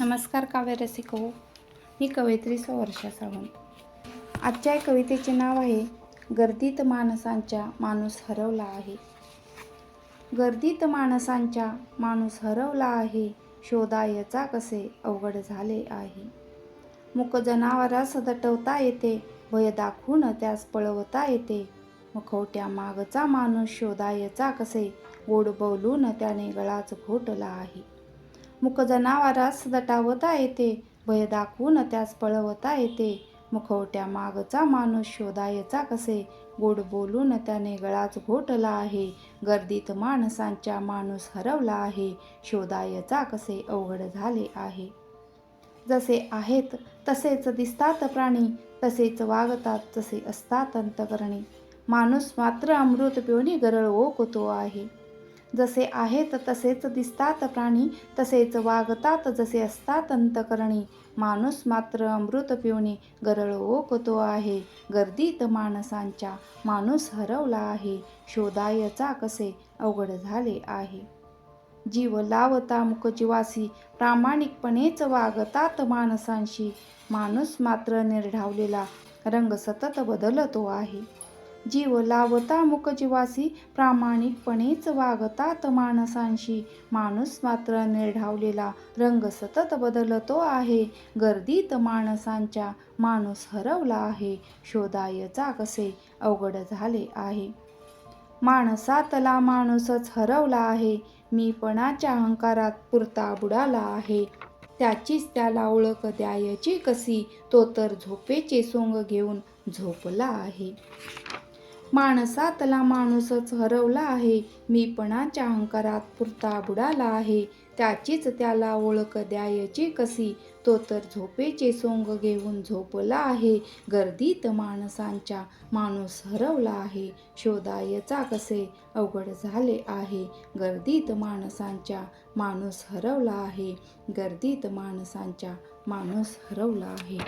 नमस्कार काव्य रसिको मी कवयित्री सवर्षा सावंत. आजच्या या कवितेचे नाव आहे गर्दीत माणसांच्या माणूस हरवला आहे. गर्दीत माणसांच्या माणूस हरवला आहे शोधायचा कसे अवघड झाले आहे. मुक जनावरास दटवता येते भय दाखवून त्यास पळवता येते. मुखवट्या मागचा माणूस शोधायचा कसे गोड बोलून त्याने गळाच घोटला आहे. मुक जनावरास दटावता येते भय दाखवून त्यास पळवता येते. मुखवट्या मागचा माणूस शोधायचा कसे? गोड बोलून त्याने गळाच घोटला आहे. गर्दीत माणसांच्या माणूस हरवला आहे. शोधायचा कसे? अवघड झाले आहे. जसे आहेत तसेच दिसतात प्राणी. तसेच वागतात तसे असतात अंतकरणी. माणूस मात्र अमृत पिऊनी गरळ ओकतो आहे. जसे आहेत तसेच दिसतात प्राणी तसेच वागतात जसे असतात अंतकरणी. माणूस मात्र अमृत पिऊनी गरळ ओकतो आहे. गर्दीत माणसांच्या माणूस हरवला आहे. शोधायचा कसे? अवघड झाले आहे. जीव लावता मुखजीवासी प्रामाणिकपणेच वागतात माणसांशी. माणूस मात्र निर्ढावलेला रंग सतत बदलतो आहे. जीव लावता मुकजीवासी प्रामाणिकपणेच वागतात माणसांशी. माणूस मात्र निर्ढावलेला रंग सतत बदलतो आहे. गर्दीत माणसांच्या माणूस हरवला आहे. शोधायचा कसे? अवघड झाले आहे. माणसातला माणूसच हरवला आहे. मीपणाच्या अहंकारात पुरता बुडाला आहे. त्याचीच त्याला ओळख द्यायची कशी? तो तर झोपेचे सोंग घेऊन झोपला आहे. माणसातला माणूसच हरवला आहे. मीपणाच्या अहंकारात पुरता बुडाला आहे. त्याचीच त्याला ओळख द्यायची कशी? तो तर झोपेचे सोंग घेऊन झोपला आहे. गर्दीत माणसांच्या माणूस हरवला आहे. शोधायचा कसे? अवघड झाले आहे. गर्दीत माणसांच्या माणूस हरवला आहे. गर्दीत माणसांच्या माणूस हरवला आहे.